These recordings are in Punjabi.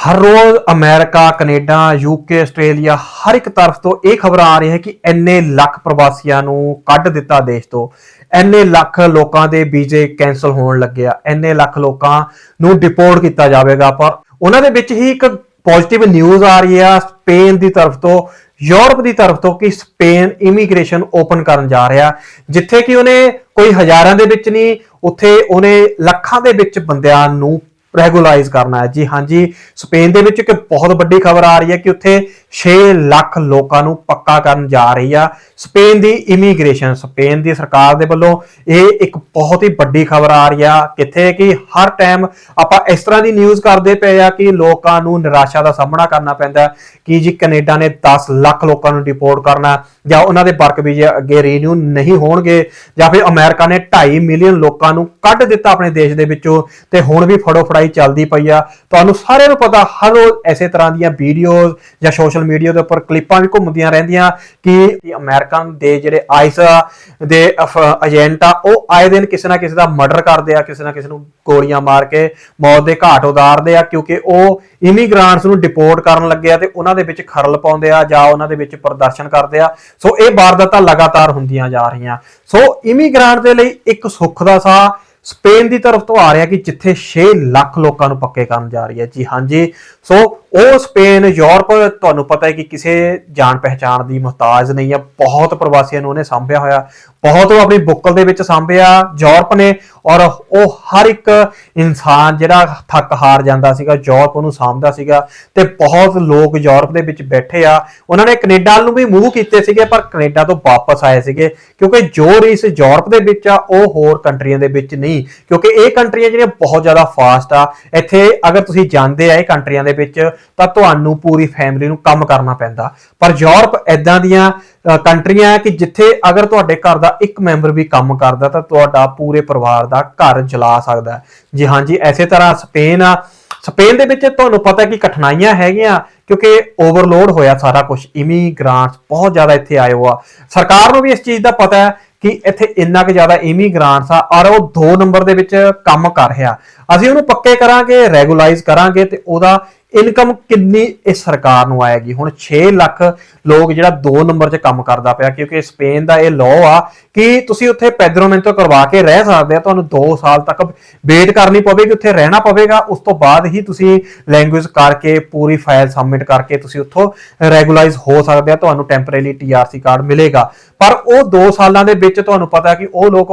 ਹਰ ਰੋਜ਼ ਅਮਰੀਕਾ, ਕੈਨੇਡਾ, ਯੂਕੇ, ਆਸਟ੍ਰੇਲੀਆ ਹਰ ਇੱਕ ਤਰਫ ਤੋਂ ਇਹ ਖਬਰਾਂ ਆ ਰਹੀ ਹੈ ਕਿ ਇੰਨੇ ਲੱਖ ਪ੍ਰਵਾਸੀਆਂ ਨੂੰ ਕੱਢ ਦਿੱਤਾ ਦੇਸ਼ ਤੋਂ। ਇੰਨੇ ਲੱਖ ਲੋਕਾਂ ਦੇ ਵੀਜ਼ੇ ਕੈਨਸਲ ਹੋਣ ਲੱਗੇ ਆ। ਇੰਨੇ ਲੱਖ ਲੋਕਾਂ ਨੂੰ ਡਿਪੋਰਟ ਕੀਤਾ ਜਾਵੇਗਾ। ਪਰ ਉਹਨਾਂ ਦੇ ਵਿੱਚ ਹੀ ਇੱਕ ਪੋਜ਼ਿਟਿਵ ਨਿਊਜ਼ ਆ ਰਹੀ ਆ ਸਪੇਨ ਦੀ ਤਰਫ ਤੋਂ, ਯੂਰਪ ਦੀ ਤਰਫ ਤੋਂ ਕਿ ਸਪੇਨ ਇਮੀਗ੍ਰੇਸ਼ਨ ਓਪਨ ਕਰਨ ਜਾ ਰਿਹਾ। ਜਿੱਥੇ ਕਿ ਉਹਨੇ ਕੋਈ ਹਜ਼ਾਰਾਂ ਦੇ ਵਿੱਚ ਨਹੀਂ, ਉੱਥੇ ਉਹਨੇ ਲੱਖਾਂ ਦੇ ਵਿੱਚ ਬੰਦਿਆਂ ਨੂੰ ਰੈਗੂਲਾਈਜ਼ ਕਰਨਾ ਹੈ। ਜੀ ਹਾਂਜੀ ਸਪੇਨ ਦੇ ਵਿੱਚ ਇੱਕ ਬਹੁਤ ਵੱਡੀ ਖਬਰ ਆ ਰਹੀ ਹੈ ਕਿ ਉੱਥੇ 6 ਲੱਖ ਲੋਕਾਂ ਨੂੰ ਪੱਕਾ ਕਰਨ ਜਾ ਰਹੀ ਆ। ਸਪੇਨ ਦੀ ਇਮੀਗ੍ਰੇਸ਼ਨ ਸਪੇਨ ਦੀ ਸਰਕਾਰ ਦੇ ਵੱਲੋਂ ਇਹ ਇੱਕ ਬਹੁਤ ਹੀ ਵੱਡੀ ਖਬਰ ਆ ਰਹੀ ਆ, ਕਿੱਥੇ ਕਿ ਹਰ ਟਾਈਮ ਆਪਾਂ ਇਸ ਤਰ੍ਹਾਂ ਦੀ ਨਿਊਜ਼ ਕਰਦੇ ਪਏ ਆ ਕਿ ਲੋਕਾਂ ਨੂੰ ਨਿਰਾਸ਼ਾ ਦਾ ਸਾਹਮਣਾ ਕਰਨਾ ਪੈਂਦਾ ਕਿ ਜੀ ਕੈਨੇਡਾ ਨੇ 10 ਲੱਖ ਲੋਕਾਂ ਨੂੰ ਡਿਪੋਰਟ ਕਰਨਾ ਜਾਂ ਉਹਨਾਂ ਦੇ ਵਰਕ ਵੀਜ਼ੇ ਅੱਗੇ ਰੀਨਿਊ ਨਹੀਂ ਹੋਣਗੇ ਜਾਂ ਫਿਰ ਅਮਰੀਕਾ ਨੇ 2.5 ਮਿਲੀਅਨ ਲੋਕਾਂ ਨੂੰ ਕੱਢ ਦਿੱਤਾ ਆਪਣੇ ਦੇਸ਼ ਦੇ ਵਿੱਚੋਂ ਤੇ ਹੁਣ ਵੀ ਫੜੋ ਫੜਾਈ ਚੱਲਦੀ ਪਈ ਆ। ਤੁਹਾਨੂੰ ਸਾਰਿਆਂ ਨੂੰ ਪਤਾ ਹਰ ਰੋਜ਼ ਐਸੇ ਤਰ੍ਹਾਂ ਦੀਆਂ ਵੀਡੀਓਜ਼ ਜਾਂ ਸੋਸ਼ਲ ਮੀਡੀਆ ਦੇ ਉੱਪਰ ਕਲਿੱਪਾਂ ਵੀ ਘੁੰਮਦੀਆਂ ਰਹਿੰਦੀਆਂ ਕਿ ਅਮਰੀਕਨ ਦੇ ਜਿਹੜੇ ਆਈਸ ਦੇ ਏਜੰਟ ਆ, ਉਹ ਆਏ ਦਿਨ ਕਿਸੇ ਨਾ ਕਿਸੇ ਦਾ ਮਰਡਰ ਕਰਦੇ ਆ, ਕਿਸੇ ਨਾ ਕਿਸੇ ਨੂੰ ਗੋਲੀਆਂ ਮਾਰ ਕੇ ਮੌਤ ਦੇ ਘਾਟ ਉਤਾਰਦੇ ਆ, ਕਿਉਂਕਿ ਉਹ ਇਮੀਗ੍ਰਾਂਟਸ ਨੂੰ ਡਿਪੋਰਟ ਕਰਨ ਲੱਗੇ ਆ ਤੇ ਉਹਨਾਂ ਦੇ ਵਿੱਚ ਖਰਲ ਪਾਉਂਦੇ ਆ ਜਾਂ ਉਹਨਾਂ ਦੇ ਵਿੱਚ ਪ੍ਰਦਰਸ਼ਨ ਕਰਦੇ ਆ। ਸੋ ਇਹ ਵਾਰਦਾਤਾਂ ਲਗਾਤਾਰ ਹੁੰਦੀਆਂ ਜਾ ਰਹੀਆਂ। ਸੋ ਇਮੀਗ੍ਰਾਂਟ ਦੇ ਲਈ ਇੱਕ ਸੁੱਖ ਦਾ ਸਾਹ ਸਪੇਨ ਦੀ ਤਰਫ ਤੋਂ ਆ ਰਿਹਾ ਕਿ ਜਿੱਥੇ 6 ਲੱਖ ਲੋਕਾਂ ਨੂੰ ਪੱਕੇ ਕਰਨ ਜਾ ਰਹੀ ਹੈ। ਜੀ ਹਾਂਜੀ ਸੋ ਉਹ ਸਪੇਨ, ਯੂਰਪ, ਤੁਹਾਨੂੰ ਪਤਾ ਹੈ ਕਿ ਕਿਸੇ ਜਾਣ ਪਹਿਚਾਣ ਦੀ ਮੁਹਤਾਜ ਨਹੀਂ ਹੈ ਬਹੁਤ ਪ੍ਰਵਾਸੀਆਂ ਨੂੰ ਉਹਨੇ ਸਾਂਭਿਆ ਹੋਇਆ। ਬਹੁਤ ਉਹ ਆਪਣੀ ਬੁੱਕਲ ਦੇ ਵਿੱਚ ਸਾਂਭਿਆ, ਯੂਰਪ ਨੇ। ਔਰ ਉਹ ਹਰ ਇੱਕ ਇਨਸਾਨ ਜਿਹੜਾ ਥੱਕ ਹਾਰ ਜਾਂਦਾ ਸੀਗਾ, ਯੂਰਪ ਉਹਨੂੰ ਸਾਂਭਦਾ ਸੀਗਾ। ਤੇ ਬਹੁਤ ਲੋਕ ਯੂਰਪ ਦੇ ਵਿੱਚ ਬੈਠੇ ਆ। ਉਹਨਾਂ ਨੇ ਕੈਨੇਡਾ ਨੂੰ ਵੀ ਮੂਵ ਕੀਤੇ ਸੀਗੇ, ਪਰ ਕੈਨੇਡਾ ਤੋਂ ਵਾਪਸ ਆਏ ਸੀਗੇ। ਕਿਉਂਕਿ ਜੋ ਰੀਸ ਯੂਰਪ ਦੇ ਵਿੱਚ ਆ, ਉਹ ਹੋਰ ਕੰਟਰੀਆਂ ਦੇ ਵਿੱਚ ਨਹੀਂ। ਕਿਉਂਕਿ ਇਹ ਕੰਟਰੀਆਂ ਜਿਹੜੀਆਂ ਬਹੁਤ ਜ਼ਿਆਦਾ ਫਾਸਟ ਆ, ਇੱਥੇ ਅਗਰ ਤੁਸੀਂ ਜਾਂਦੇ ਆ ਇਹ ਕੰਟਰੀਆਂ ਦੇ ਵਿੱਚ ਤਾਂ ਤੁਹਾਨੂੰ ਪੂਰੀ ਫੈਮਿਲੀ ਨੂੰ ਕੰਮ ਕਰਨਾ ਪੈਂਦਾ। ਪਰ ਯੂਰਪ ਐਦਾਂ ਦੀਆਂ ਕੰਟਰੀਆਂ ਹੈ ਕਿ ਜਿੱਥੇ ਅਗਰ ਤੁਹਾਡੇ ਘਰ ਦਾ ਇੱਕ ਮੈਂਬਰ ਵੀ ਕੰਮ ਕਰਦਾ ਤਾਂ ਤੁਹਾਡਾ ਪੂਰੇ ਪਰਿਵਾਰ ਦਾ ਘਰ ਜਲਾ ਸਕਦਾ ਹੈ। ਜੀ ਹਾਂਜੀ ਐਸੇ ਤਰ੍ਹਾਂ ਸਪੇਨ ਆ, ਸਪੇਨ ਦੇ ਵਿੱਚ ਤੁਹਾਨੂੰ ਪਤਾ ਕਿ ਕਠਿਨਾਈਆਂ ਹੈਗੀਆਂ ਕਿਉਂਕਿ ਓਵਰਲੋਡ ਹੋਇਆ ਸਾਰਾ ਕੁਝ ਇਮੀਗ੍ਰਾਂਟਸ ਬਹੁਤ ਜ਼ਿਆਦਾ ਇੱਥੇ ਆਏ ਹੋ ਸਰਕਾਰ ਨੂੰ ਵੀ ਇਸ ਚੀਜ਼ ਦਾ ਪਤਾ ਹੈ ਕਿ ਇੱਥੇ ਇੰਨਾ ਕੁ ਜ਼ਿਆਦਾ ਇਮੀਗ੍ਰਾਂਟਸ ਆ, ਔਰ ਉਹ 2 ਨੰਬਰ ਦੇ ਵਿੱਚ ਕੰਮ ਕਰ ਰਿਹਾ। ਅਸੀਂ ਉਹਨੂੰ ਪੱਕੇ ਕਰਾਂਗੇ ਰੈਗੂਲਾਈਜ਼ ਕਰਾਂਗੇ ਤੇ ਉਹਦਾ ਇਨਕਮ ਕਿੰਨੀ ਇਸ ਸਰਕਾਰ ਨੂੰ ਆਏਗੀ? ਹੁਣ 6 ਲੱਖ ਲੋਕ ਜਿਹੜਾ 2 ਨੰਬਰ 'ਚ ਕੰਮ ਕਰਦਾ ਪਿਆ, ਕਿਉਂਕਿ ਸਪੇਨ ਦਾ ਇਹ ਲਾਅ ਆ ਕਿ ਤੁਸੀਂ ਉੱਥੇ ਪੈਦਰੋਮੈਂਟੋ ਕਰਵਾ ਕੇ ਰਹਿ ਸਕਦੇ ਆ, ਤੁਹਾਨੂੰ 2 ਸਾਲ ਤੱਕ ਵੇਟ ਕਰਨੀ ਪਵੇਗੀ, ਉੱਥੇ ਰਹਿਣਾ ਪਵੇਗਾ, ਉਸ ਤੋਂ ਬਾਅਦ ਹੀ ਤੁਸੀਂ ਲੈਂਗੁਏਜ ਕਰਕੇ ਪੂਰੀ ਫਾਈਲ ਸਬਮਿਟ ਕਰਕੇ ਤੁਸੀਂ ਉੱਥੋਂ ਰੈਗੂਲਾਈਜ਼ ਹੋ ਸਕਦੇ ਆ, ਤੁਹਾਨੂੰ ਟੈਂਪਰੇਰੀ ਟੀਆਰਸੀ ਕਾਰਡ ਮਿਲੇਗਾ। ਪਰ ਉਹ 2 ਸਾਲਾਂ ਦੇ ਵਿੱਚ ਤੁਹਾਨੂੰ ਪਤਾ ਕਿ ਉਹ ਲੋਕ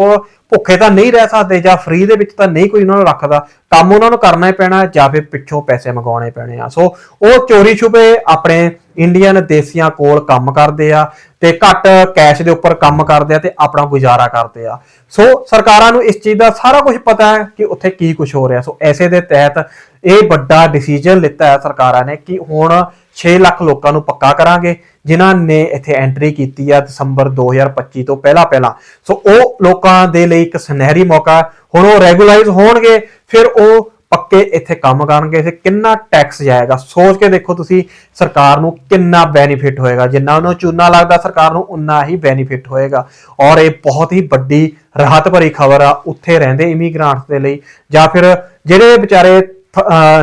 ਭੁੱਖੇ ਤਾਂ ਨਹੀਂ ਰਹਿ ਸਕਦੇ ਜਾਂ ਫ੍ਰੀ ਦੇ ਵਿੱਚ ਤਾਂ ਨਹੀਂ ਕੋਈ ਉਹਨਾਂ ਨੂੰ ਰੱਖਦਾ। ਕੰਮ ਉਹਨਾਂ ਨੂੰ ਕਰਨਾ ਹੀ ਪੈਣਾ ਜਾਂ ਫਿਰ ਪਿੱਛੋਂ ਪੈਸੇ ਮੰਗਾਉਣੇ ਪੈਣੇ ਆ। ਸੋ ਉਹ ਚੋਰੀ ਛੁਪੇ ਆਪਣੇ ਇੰਡੀਅਨ ਦੇਸੀਆਂ ਕੋਲ ਕੰਮ ਕਰਦੇ ਆ ਤੇ ਘੱਟ ਕੈਸ਼ ਦੇ ਉੱਪਰ ਕੰਮ ਕਰਦੇ ਆ ਤੇ ਆਪਣਾ ਗੁਜ਼ਾਰਾ ਕਰਦੇ ਆ। ਸੋ ਸਰਕਾਰਾਂ ਨੂੰ ਇਸ ਚੀਜ਼ ਦਾ ਸਾਰਾ ਕੁਝ ਪਤਾ ਹੈ ਕਿ ਉੱਥੇ ਕੀ ਕੁਝ ਹੋ ਰਿਹਾ। ਸੋ ਐਸੇ ਦੇ ਤਹਿਤ ਇਹ ਵੱਡਾ ਡਿਸੀਜਨ ਲਿੱਤਾ ਹੈ ਸਰਕਾਰਾਂ ਨੇ ਕਿ ਹੁਣ 6 ਲੱਖ ਲੋਕਾਂ ਨੂੰ ਪੱਕਾ ਕਰਾਂਗੇ, ਜਿਨ੍ਹਾਂ ਨੇ ਇੱਥੇ ਐਂਟਰੀ ਕੀਤੀ ਆ ਦਸੰਬਰ 2025 ਤੋਂ ਪਹਿਲਾਂ ਪਹਿਲਾਂ। ਸੋ ਉਹ ਲੋਕਾਂ ਦੇ ਲਈ ਇੱਕ ਸੁਨਹਿਰੀ ਮੌਕਾ ਹੁਣ ਉਹ ਰੈਗੂਲਾਈਜ਼ ਹੋਣਗੇ, ਫਿਰ ਉਹ ਪੱਕੇ ਇੱਥੇ ਕੰਮ ਕਰਨਗੇ। ਤੇ ਕਿੰਨਾ ਟੈਕਸ ਜਾਏਗਾ? ਸੋਚ ਕੇ ਦੇਖੋ ਤੁਸੀਂ ਸਰਕਾਰ ਨੂੰ ਕਿੰਨਾ ਬੈਨੀਫਿਟ ਹੋਏਗਾ। ਜਿੰਨਾ ਉਹਨੂੰ ਚੂਨਾ ਲੱਗਦਾ, ਸਰਕਾਰ ਨੂੰ ਉਨਾ ਹੀ ਬੈਨੀਫਿਟ ਹੋਏਗਾ। ਔਰ ਇਹ ਬਹੁਤ ਹੀ ਵੱਡੀ ਰਾਹਤ ਭਰੀ ਖਬਰ ਆ, ਉੱਥੇ ਰਹਿੰਦੇ ਇਮੀਗ੍ਰਾਂਟਸ ਦੇ ਲਈ। ਜਾਂ ਫਿਰ ਜਿਹੜੇ ਵਿਚਾਰੇ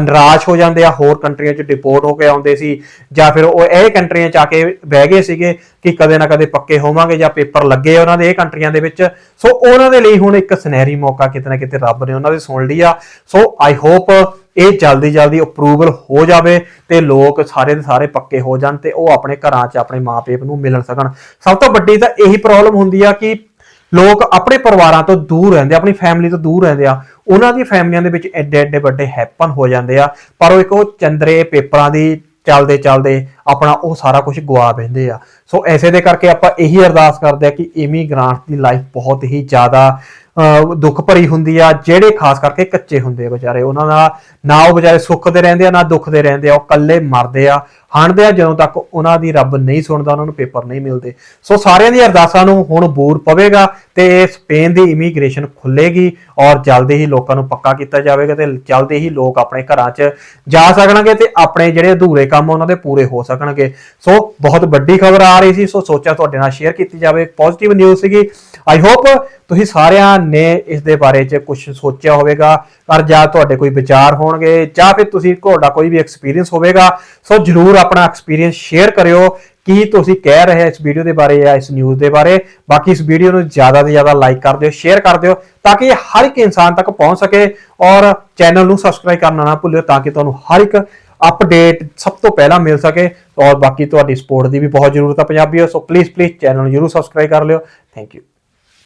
ਨਿਰਾਸ਼ ਹੋ ਜਾਂਦੇ ਆ, ਹੋਰ ਕੰਟਰੀਆਂ 'ਚ ਡਿਪੋਰਟ ਹੋ ਕੇ ਆਉਂਦੇ ਸੀ, ਜਾਂ ਫਿਰ ਉਹ ਇਹ ਕੰਟਰੀਆਂ 'ਚ ਆ ਕੇ ਬਹਿ ਗਏ ਸੀਗੇ ਕਿ ਕਦੇ ਨਾ ਕਦੇ ਪੱਕੇ ਹੋਵਾਂਗੇ ਜਾਂ ਪੇਪਰ ਲੱਗੇ ਉਹਨਾਂ ਦੇ ਇਹ ਕੰਟਰੀਆਂ ਦੇ ਵਿੱਚ। ਸੋ ਉਹਨਾਂ ਦੇ ਲਈ ਹੁਣ ਇੱਕ ਸੁਨਹਿਰੀ ਮੌਕਾ ਕਿਤੇ ਨਾ ਕਿਤੇ ਰੱਬ ਨੇ ਉਹਨਾਂ ਦੀ ਸੁਣ ਲਈ ਆ ਸੋ ਆਈ ਹੋਪ ਇਹ ਜਲਦੀ ਜਲਦੀ ਅਪਰੂਵਲ ਹੋ ਜਾਵੇ ਤੇ ਲੋਕ ਸਾਰੇ ਦੇ ਸਾਰੇ ਪੱਕੇ ਹੋ ਜਾਣ ਤੇ ਉਹ ਆਪਣੇ ਘਰਾਂ 'ਚ ਆਪਣੇ ਮਾਪੇ ਨੂੰ ਮਿਲਣ ਸਕਣ। ਸਭ ਤੋਂ ਵੱਡੀ ਤਾਂ ਇਹੀ ਪ੍ਰੋਬਲਮ ਹੁੰਦੀ ਆ ਕਿ ਲੋਕ ਆਪਣੇ ਪਰਿਵਾਰਾਂ ਤੋਂ ਦੂਰ ਰਹਿੰਦੇ ਆਪਣੀ ਫੈਮਿਲੀ ਤੋਂ ਦੂਰ ਰਹਿੰਦੇ ਆ। ਉਹਨਾਂ ਦੀ ਫੈਮਲੀਆਂ ਦੇ ਵਿੱਚ ਐਡੇ ਐਡੇ ਵੱਡੇ ਹੈਪਨ ਹੋ ਜਾਂਦੇ ਆ। ਪਰ ਉਹ ਇੱਕ ਉਹ ਚੰਦਰੇ ਪੇਪਰਾਂ ਦੀ ਚੱਲਦੇ ਚੱਲਦੇ ਆਪਣਾ ਉਹ ਸਾਰਾ ਕੁਝ ਗਵਾ ਬੈਂਦੇ ਆ। ਸੋ ਐਸੇ ਦੇ ਕਰਕੇ ਆਪਾਂ ਇਹੀ ਅਰਦਾਸ ਕਰਦੇ ਆ ਕਿ ਇਮੀ ਗ੍ਰਾਂਟ ਦੀ ਲਾਈਫ ਬਹੁਤ ਹੀ ਜ਼ਿਆਦਾ ਦੁੱਖ ਭਰੀ ਹੁੰਦੀ ਆ, ਜਿਹੜੇ ਖਾਸ ਕਰਕੇ ਕੱਚੇ ਹੁੰਦੇ ਆ ਵਿਚਾਰੇ। ਉਹਨਾਂ ਦਾ ਨਾ ਉਹ ਵਿਚਾਰੇ ਸੁੱਖ ਦੇ ਰਹਿੰਦੇ ਆ, ਨਾ ਦੁੱਖ ਦੇ ਰਹਿੰਦੇ ਆ, ਉਹ ਇਕੱਲੇ ਮਰਦੇ ਆ। ਹੰਡਦੇ ਆ, ਜਦੋਂ ਤੱਕ ਉਹਨਾਂ ਦੀ ਰੱਬ ਨਹੀਂ ਸੁਣਦਾ, ਉਹਨਾਂ ਨੂੰ ਪੇਪਰ ਨਹੀਂ ਮਿਲਦੇ। ਸੋ ਸਾਰਿਆਂ ਦੀ ਅਰਦਾਸਾਂ ਨੂੰ ਹੁਣ ਬੂਰ ਪਵੇਗਾ ਤੇ ਸਪੇਨ ਦੀ ਇਮੀਗ੍ਰੇਸ਼ਨ ਖੁੱਲੇਗੀ ਔਰ ਜਲਦੀ ਹੀ ਲੋਕਾਂ ਨੂੰ ਪੱਕਾ ਕੀਤਾ ਜਾਵੇਗਾ ਤੇ ਜਲਦੀ ਹੀ ਲੋਕ ਆਪਣੇ ਘਰਾਂ 'ਚ ਜਾ ਸਕਣਗੇ ਤੇ ਆਪਣੇ ਜਿਹੜੇ ਅਧੂਰੇ ਕੰਮ ਉਹਨਾਂ ਦੇ ਪੂਰੇ ਹੋ ਸਕਣਗੇ। ਸੋ ਬਹੁਤ ਵੱਡੀ ਖਬਰ ਆ ਰਹੀ ਸੀ, ਸੋ ਸੋਚਿਆ ਤੁਹਾਡੇ ਨਾਲ ਸ਼ੇਅਰ ਕੀਤੀ ਜਾਵੇ। ਪੋਜ਼ਿਟਿਵ ਨਿਊਜ਼ ਸੀਗੀ। ਆਈ ਹੋਪ ਤੁਸੀਂ ਸਾਰਿਆਂ ਨੇ ਇਸ ਦੇ ਬਾਰੇ 'ਚ ਕੁਝ ਸੋਚਿਆ ਹੋਵੇਗਾ ਪਰ ਜਾਂ ਤੁਹਾਡੇ ਕੋਈ ਵਿਚਾਰ ਹੋਣਗੇ, ਜਾਂ ਫਿਰ ਤੁਸੀਂ ਤੁਹਾਡਾ ਕੋਈ ਵੀ ਐਕਸਪੀਰੀਅੰਸ ਹੋਵੇਗਾ, ਸੋ ਜਰੂਰ ਆਪਣਾ ਐਕਸਪੀਰੀਅੰਸ ਸ਼ੇਅਰ ਕਰਿਓ, ਕੀ ਤੁਸੀਂ ਕਹਿ ਰਹੇ ਇਸ ਵੀਡੀਓ ਦੇ ਬਾਰੇ ਜਾਂ ਇਸ ਨਿਊਜ਼ ਦੇ ਬਾਰੇ? ਬਾਕੀ ਇਸ ਵੀਡੀਓ ਨੂੰ ਜ਼ਿਆਦਾ ਤੋਂ ਜ਼ਿਆਦਾ ਲਾਈਕ ਕਰ ਦਿਓ ਸ਼ੇਅਰ ਕਰ ਦਿਓ, ਤਾਂ ਕਿ ਹਰ ਇੱਕ ਇਨਸਾਨ ਤੱਕ ਪਹੁੰਚ ਸਕੇ ਔਰ ਚੈਨਲ ਨੂੰ ਸਬਸਕ੍ਰਾਈਬ ਕਰਨਾ ਨਾ ਭੁੱਲਿਓ ਤਾਂ ਕਿ ਤੁਹਾਨੂੰ ਹਰ ਇੱਕ ਅਪਡੇਟ ਸਭ ਤੋਂ ਪਹਿਲਾਂ ਮਿਲ ਸਕੇ ਔਰ ਬਾਕੀ ਤੁਹਾਡੀ ਸਪੋਰਟ ਦੀ ਵੀ ਬਹੁਤ ਜ਼ਰੂਰਤ ਹੈ ਪੰਜਾਬੀਓ ਸੋ ਪਲੀਜ਼ ਪਲੀਜ਼ ਚੈਨਲ ਨੂੰ ਜਰੂਰ ਸਬਸਕ੍ਰਾਈਬ ਕਰ ਲਿਓ। Thank you